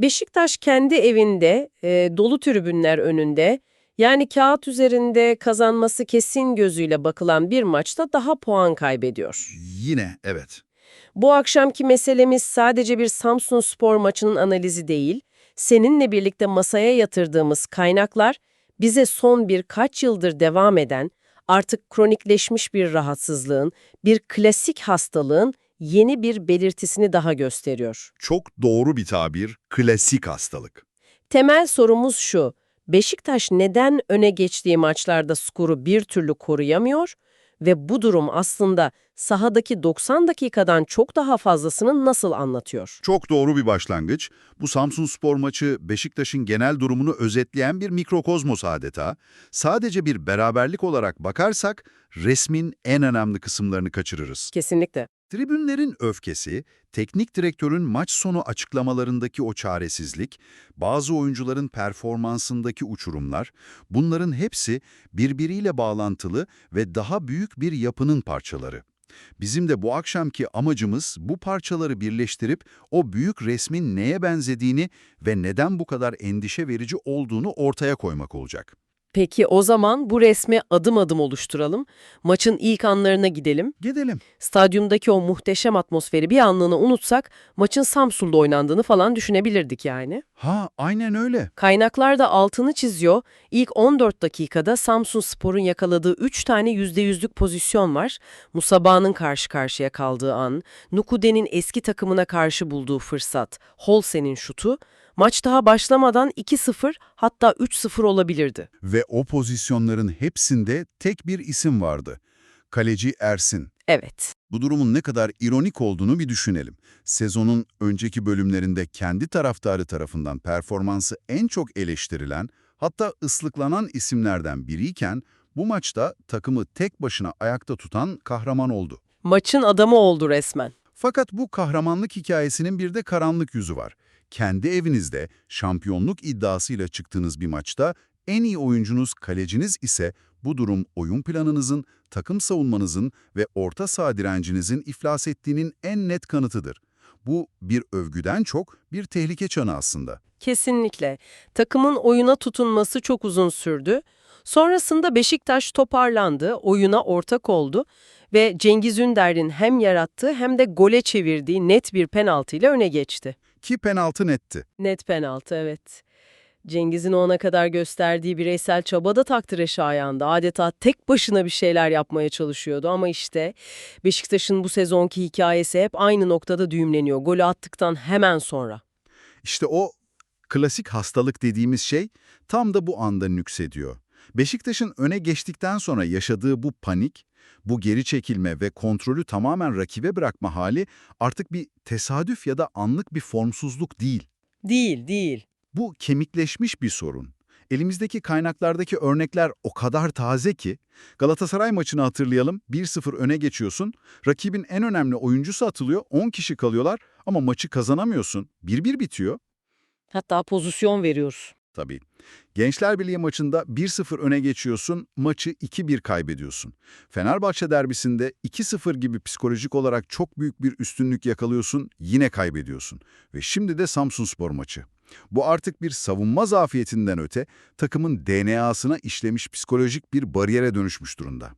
Beşiktaş kendi evinde, e, dolu tribünler önünde, yani kağıt üzerinde kazanması kesin gözüyle bakılan bir maçta daha puan kaybediyor. Yine evet. Bu akşamki meselemiz sadece bir Samsun Spor maçının analizi değil, seninle birlikte masaya yatırdığımız kaynaklar bize son birkaç yıldır devam eden, artık kronikleşmiş bir rahatsızlığın, bir klasik hastalığın yeni bir belirtisini daha gösteriyor. Çok doğru bir tabir, klasik hastalık. Temel sorumuz şu, Beşiktaş neden öne geçtiği maçlarda skoru bir türlü koruyamıyor ve bu durum aslında sahadaki 90 dakikadan çok daha fazlasını nasıl anlatıyor? Çok doğru bir başlangıç. Bu Samsun Spor maçı Beşiktaş'ın genel durumunu özetleyen bir mikrokozmos adeta. Sadece bir beraberlik olarak bakarsak resmin en önemli kısımlarını kaçırırız. Kesinlikle. Tribünlerin öfkesi, teknik direktörün maç sonu açıklamalarındaki o çaresizlik, bazı oyuncuların performansındaki uçurumlar, bunların hepsi birbiriyle bağlantılı ve daha büyük bir yapının parçaları. Bizim de bu akşamki amacımız bu parçaları birleştirip o büyük resmin neye benzediğini ve neden bu kadar endişe verici olduğunu ortaya koymak olacak. Peki o zaman bu resmi adım adım oluşturalım. Maçın ilk anlarına gidelim. Gidelim. Stadyumdaki o muhteşem atmosferi bir anlığına unutsak maçın Samsun'da oynandığını falan düşünebilirdik yani. Ha, aynen öyle. Kaynaklar da altını çiziyor. İlk 14 dakikada Samsun Spor'un yakaladığı 3 tane %100'lük pozisyon var. Musaba'nın karşı karşıya kaldığı an, Nukude'nin eski takımına karşı bulduğu fırsat, Holse'nin şutu, maç daha başlamadan 2-0 hatta 3-0 olabilirdi. Ve o pozisyonların hepsinde tek bir isim vardı. Kaleci Ersin. Evet. Bu durumun ne kadar ironik olduğunu bir düşünelim. Sezonun önceki bölümlerinde kendi taraftarı tarafından performansı en çok eleştirilen, hatta ıslıklanan isimlerden biriyken, bu maçta takımı tek başına ayakta tutan kahraman oldu. Maçın adamı oldu resmen. Fakat bu kahramanlık hikayesinin bir de karanlık yüzü var. Kendi evinizde şampiyonluk iddiasıyla çıktığınız bir maçta en iyi oyuncunuz kaleciniz ise bu durum oyun planınızın, takım savunmanızın ve orta saha direncinizin iflas ettiğinin en net kanıtıdır. Bu bir övgüden çok bir tehlike çanı aslında. Kesinlikle. Takımın oyuna tutunması çok uzun sürdü. Sonrasında Beşiktaş toparlandı, oyuna ortak oldu ve Cengiz Ünder'in hem yarattığı hem de gole çevirdiği net bir penaltıyla öne geçti. Ki penaltı netti. Net penaltı, evet. Cengiz'in o ana kadar gösterdiği bireysel çaba da takdire şayandı. Adeta tek başına bir şeyler yapmaya çalışıyordu ama işte Beşiktaş'ın bu sezonki hikayesi hep aynı noktada düğümleniyor. Golü attıktan hemen sonra. İşte o klasik hastalık dediğimiz şey tam da bu anda nüksediyor. Beşiktaş'ın öne geçtikten sonra yaşadığı bu panik, bu geri çekilme ve kontrolü tamamen rakibe bırakma hali artık bir tesadüf ya da anlık bir formsuzluk değil. Değil, değil. Bu kemikleşmiş bir sorun. Elimizdeki kaynaklardaki örnekler o kadar taze ki, Galatasaray maçını hatırlayalım, 1-0 öne geçiyorsun, rakibin en önemli oyuncusu atılıyor, 10 kişi kalıyorlar ama maçı kazanamıyorsun, 1-1 bitiyor. Hatta pozisyon veriyoruz. Tabii. Gençler Birliği maçında 1-0 öne geçiyorsun, maçı 2-1 kaybediyorsun. Fenerbahçe derbisinde 2-0 gibi psikolojik olarak çok büyük bir üstünlük yakalıyorsun, yine kaybediyorsun. Ve şimdi de Samsunspor maçı. Bu artık bir savunma zafiyetinden öte, takımın DNA'sına işlemiş psikolojik bir bariyere dönüşmüş durumda.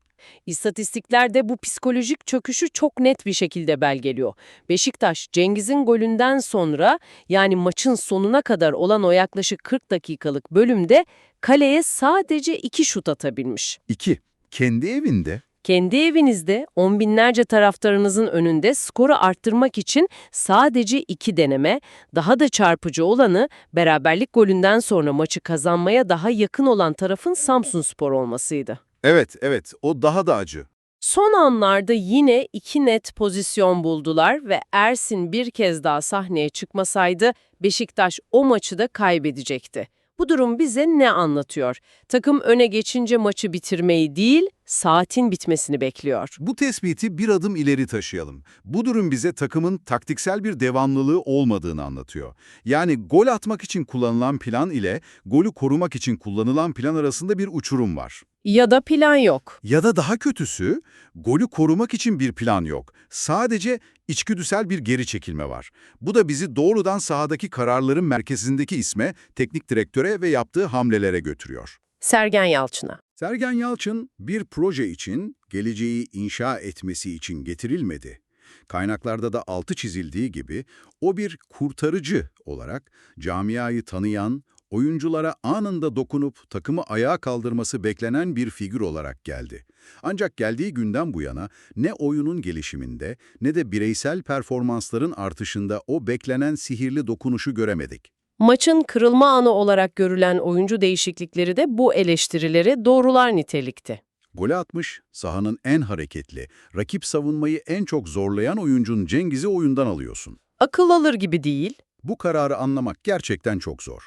İstatistiklerde bu psikolojik çöküşü çok net bir şekilde belgeliyor. Beşiktaş, Cengiz'in golünden sonra yani maçın sonuna kadar olan o yaklaşık 40 dakikalık bölümde kaleye sadece 2 şut atabilmiş. 2. Kendi evinde Kendi evinizde on binlerce taraftarınızın önünde skoru arttırmak için sadece iki deneme, daha da çarpıcı olanı beraberlik golünden sonra maçı kazanmaya daha yakın olan tarafın Samsunspor olmasıydı. Evet, evet. O daha da acı. Son anlarda yine iki net pozisyon buldular ve Ersin bir kez daha sahneye çıkmasaydı Beşiktaş o maçı da kaybedecekti. Bu durum bize ne anlatıyor? Takım öne geçince maçı bitirmeyi değil, saatin bitmesini bekliyor. Bu tespiti bir adım ileri taşıyalım. Bu durum bize takımın taktiksel bir devamlılığı olmadığını anlatıyor. Yani gol atmak için kullanılan plan ile golü korumak için kullanılan plan arasında bir uçurum var. Ya da plan yok. Ya da daha kötüsü, golü korumak için bir plan yok. Sadece içgüdüsel bir geri çekilme var. Bu da bizi doğrudan sahadaki kararların merkezindeki isme, teknik direktöre ve yaptığı hamlelere götürüyor. Sergen Yalçın'a. Sergen Yalçın bir proje için, geleceği inşa etmesi için getirilmedi. Kaynaklarda da altı çizildiği gibi o bir kurtarıcı olarak camiayı tanıyan, oyunculara anında dokunup takımı ayağa kaldırması beklenen bir figür olarak geldi. Ancak geldiği günden bu yana ne oyunun gelişiminde ne de bireysel performansların artışında o beklenen sihirli dokunuşu göremedik. Maçın kırılma anı olarak görülen oyuncu değişiklikleri de bu eleştirileri doğrular nitelikte. Gole atmış, sahanın en hareketli, rakip savunmayı en çok zorlayan oyuncun Cengiz'i oyundan alıyorsun. Akıl alır gibi değil. Bu kararı anlamak gerçekten çok zor.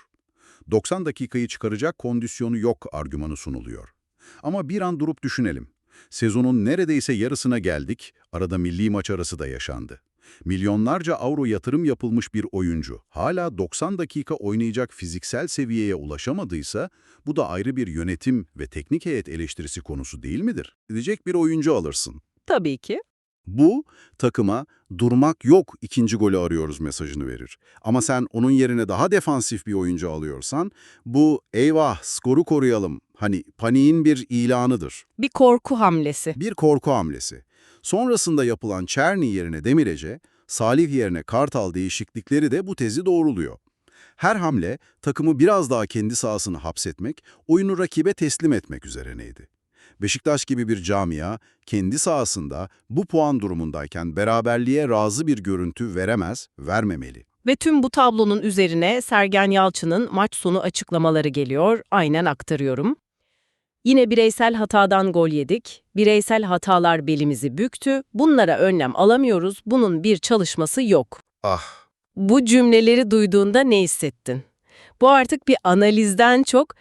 90 dakikayı çıkaracak kondisyonu yok argümanı sunuluyor. Ama bir an durup düşünelim. Sezonun neredeyse yarısına geldik, arada milli maç arası da yaşandı. Milyonlarca avro yatırım yapılmış bir oyuncu hala 90 dakika oynayacak fiziksel seviyeye ulaşamadıysa bu da ayrı bir yönetim ve teknik heyet eleştirisi konusu değil midir? Gidecek bir oyuncu alırsın. Tabii ki. Bu takıma durmak yok ikinci golü arıyoruz mesajını verir. Ama sen onun yerine daha defansif bir oyuncu alıyorsan bu eyvah skoru koruyalım hani paniğin bir ilanıdır. Bir korku hamlesi. Bir korku hamlesi. Sonrasında yapılan Çerni yerine Demirece, Salih yerine Kartal değişiklikleri de bu tezi doğruluyor. Her hamle takımı biraz daha kendi sahasını hapsetmek, oyunu rakibe teslim etmek üzerineydi. Beşiktaş gibi bir camia kendi sahasında bu puan durumundayken beraberliğe razı bir görüntü veremez, vermemeli. Ve tüm bu tablonun üzerine Sergen Yalçın'ın maç sonu açıklamaları geliyor. Aynen aktarıyorum. Yine bireysel hatadan gol yedik. Bireysel hatalar belimizi büktü. Bunlara önlem alamıyoruz. Bunun bir çalışması yok. Ah, Bu cümleleri duyduğunda ne hissettin? Bu artık bir analizden çok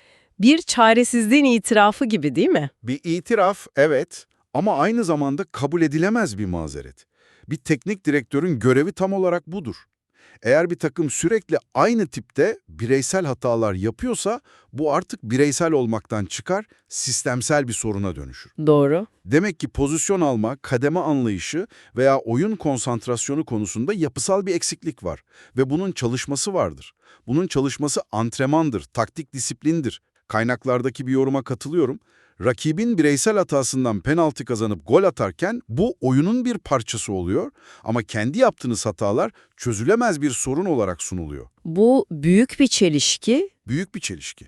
bir çaresizliğin itirafı gibi değil mi? bir itiraf evet ama aynı zamanda kabul edilemez bir mazeret. Bir teknik direktörün görevi tam olarak budur. Eğer bir takım sürekli aynı tipte bireysel hatalar yapıyorsa bu artık bireysel olmaktan çıkar, sistemsel bir soruna dönüşür. Doğru. Demek ki pozisyon alma, kademe anlayışı veya oyun konsantrasyonu konusunda yapısal bir eksiklik var ve bunun çalışması vardır. Bunun çalışması antrenmandır, taktik disiplindir. Kaynaklardaki bir yoruma katılıyorum. Rakibin bireysel hatasından penaltı kazanıp gol atarken bu oyunun bir parçası oluyor ama kendi yaptığınız hatalar çözülemez bir sorun olarak sunuluyor. Bu büyük bir çelişki. Büyük bir çelişki.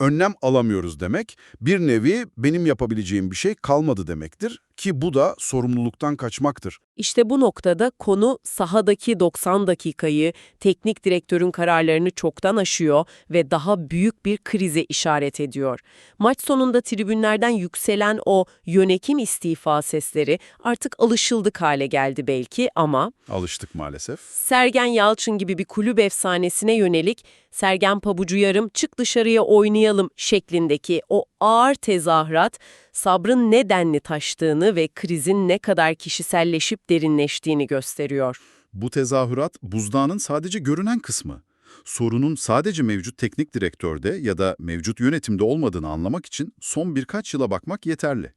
Önlem alamıyoruz demek, bir nevi benim yapabileceğim bir şey kalmadı demektir ki bu da sorumluluktan kaçmaktır. İşte bu noktada konu sahadaki 90 dakikayı, teknik direktörün kararlarını çoktan aşıyor ve daha büyük bir krize işaret ediyor. Maç sonunda tribünlerden yükselen o yönetim istifa sesleri artık alışıldık hale geldi belki ama Alıştık maalesef. Sergen Yalçın gibi bir kulüp efsanesine yönelik Sergen Pabucu yarım çık dışarıya oynayalım şeklindeki o ağır tezahürat sabrın ne denli taştığını ve krizin ne kadar kişiselleşip derinleştiğini gösteriyor. Bu tezahürat buzdağının sadece görünen kısmı. Sorunun sadece mevcut teknik direktörde ya da mevcut yönetimde olmadığını anlamak için son birkaç yıla bakmak yeterli.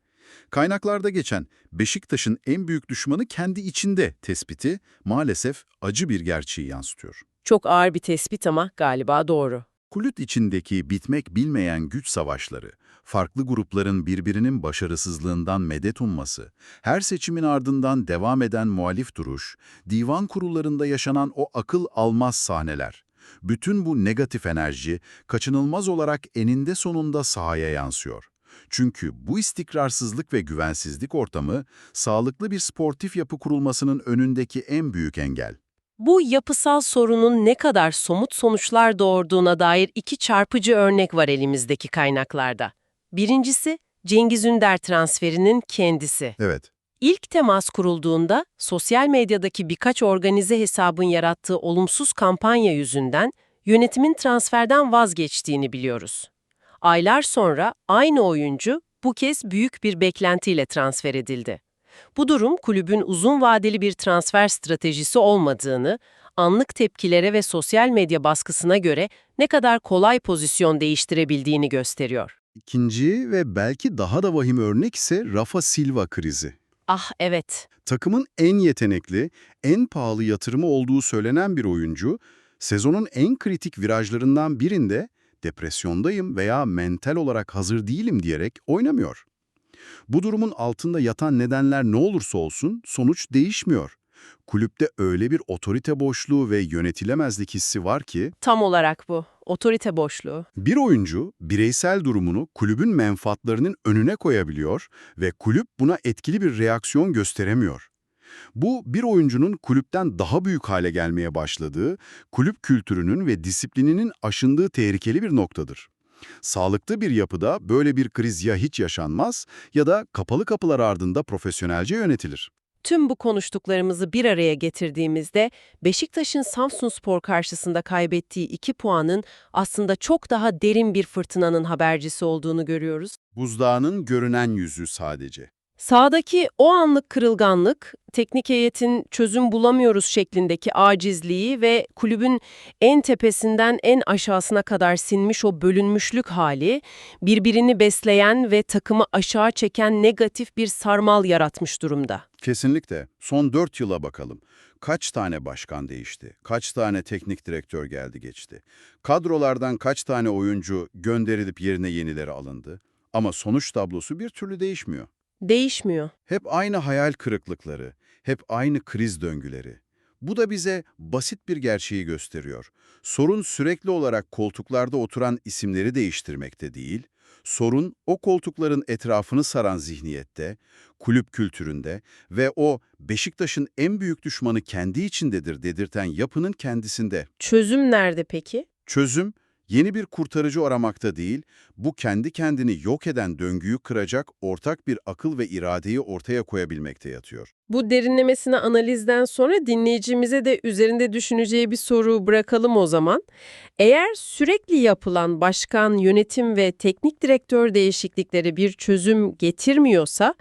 Kaynaklarda geçen Beşiktaş'ın en büyük düşmanı kendi içinde tespiti maalesef acı bir gerçeği yansıtıyor. Çok ağır bir tespit ama galiba doğru. Kulüt içindeki bitmek bilmeyen güç savaşları, farklı grupların birbirinin başarısızlığından medet umması, her seçimin ardından devam eden muhalif duruş, divan kurullarında yaşanan o akıl almaz sahneler. Bütün bu negatif enerji kaçınılmaz olarak eninde sonunda sahaya yansıyor. Çünkü bu istikrarsızlık ve güvensizlik ortamı, sağlıklı bir sportif yapı kurulmasının önündeki en büyük engel. Bu yapısal sorunun ne kadar somut sonuçlar doğurduğuna dair iki çarpıcı örnek var elimizdeki kaynaklarda. Birincisi, Cengiz Ünder transferinin kendisi. Evet. İlk temas kurulduğunda sosyal medyadaki birkaç organize hesabın yarattığı olumsuz kampanya yüzünden yönetimin transferden vazgeçtiğini biliyoruz. Aylar sonra aynı oyuncu bu kez büyük bir beklentiyle transfer edildi. Bu durum kulübün uzun vadeli bir transfer stratejisi olmadığını, anlık tepkilere ve sosyal medya baskısına göre ne kadar kolay pozisyon değiştirebildiğini gösteriyor. İkinci ve belki daha da vahim örnek ise Rafa Silva krizi. Ah evet. Takımın en yetenekli, en pahalı yatırımı olduğu söylenen bir oyuncu, sezonun en kritik virajlarından birinde depresyondayım veya mental olarak hazır değilim diyerek oynamıyor. Bu durumun altında yatan nedenler ne olursa olsun sonuç değişmiyor. Kulüpte öyle bir otorite boşluğu ve yönetilemezlik hissi var ki Tam olarak bu. Otorite boşluğu. bir oyuncu bireysel durumunu kulübün menfaatlarının önüne koyabiliyor ve kulüp buna etkili bir reaksiyon gösteremiyor. Bu bir oyuncunun kulüpten daha büyük hale gelmeye başladığı, kulüp kültürünün ve disiplininin aşındığı tehlikeli bir noktadır. Sağlıklı bir yapıda böyle bir kriz ya hiç yaşanmaz ya da kapalı kapılar ardında profesyonelce yönetilir. Tüm bu konuştuklarımızı bir araya getirdiğimizde Beşiktaş'ın Samsunspor karşısında kaybettiği 2 puanın aslında çok daha derin bir fırtınanın habercisi olduğunu görüyoruz. Buzdağının görünen yüzü sadece. Sağdaki o anlık kırılganlık, teknik heyetin çözüm bulamıyoruz şeklindeki acizliği ve kulübün en tepesinden en aşağısına kadar sinmiş o bölünmüşlük hali, birbirini besleyen ve takımı aşağı çeken negatif bir sarmal yaratmış durumda. Kesinlikle. Son 4 yıla bakalım. Kaç tane başkan değişti? Kaç tane teknik direktör geldi geçti? Kadrolardan kaç tane oyuncu gönderilip yerine yenileri alındı? Ama sonuç tablosu bir türlü değişmiyor. Değişmiyor. Hep aynı hayal kırıklıkları, hep aynı kriz döngüleri. Bu da bize basit bir gerçeği gösteriyor. Sorun sürekli olarak koltuklarda oturan isimleri değiştirmekte değil, sorun o koltukların etrafını saran zihniyette, kulüp kültüründe ve o Beşiktaş'ın en büyük düşmanı kendi içindedir dedirten yapının kendisinde. Çözüm nerede peki? Çözüm, yeni bir kurtarıcı aramakta değil, bu kendi kendini yok eden döngüyü kıracak ortak bir akıl ve iradeyi ortaya koyabilmekte yatıyor. Bu derinlemesine analizden sonra dinleyicimize de üzerinde düşüneceği bir soru bırakalım o zaman. Eğer sürekli yapılan başkan, yönetim ve teknik direktör değişiklikleri bir çözüm getirmiyorsa,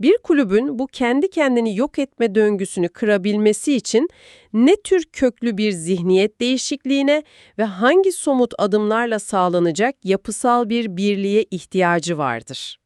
bir kulübün bu kendi kendini yok etme döngüsünü kırabilmesi için ne tür köklü bir zihniyet değişikliğine ve hangi somut adımlarla sağlanacak yapısal bir birliğe ihtiyacı vardır?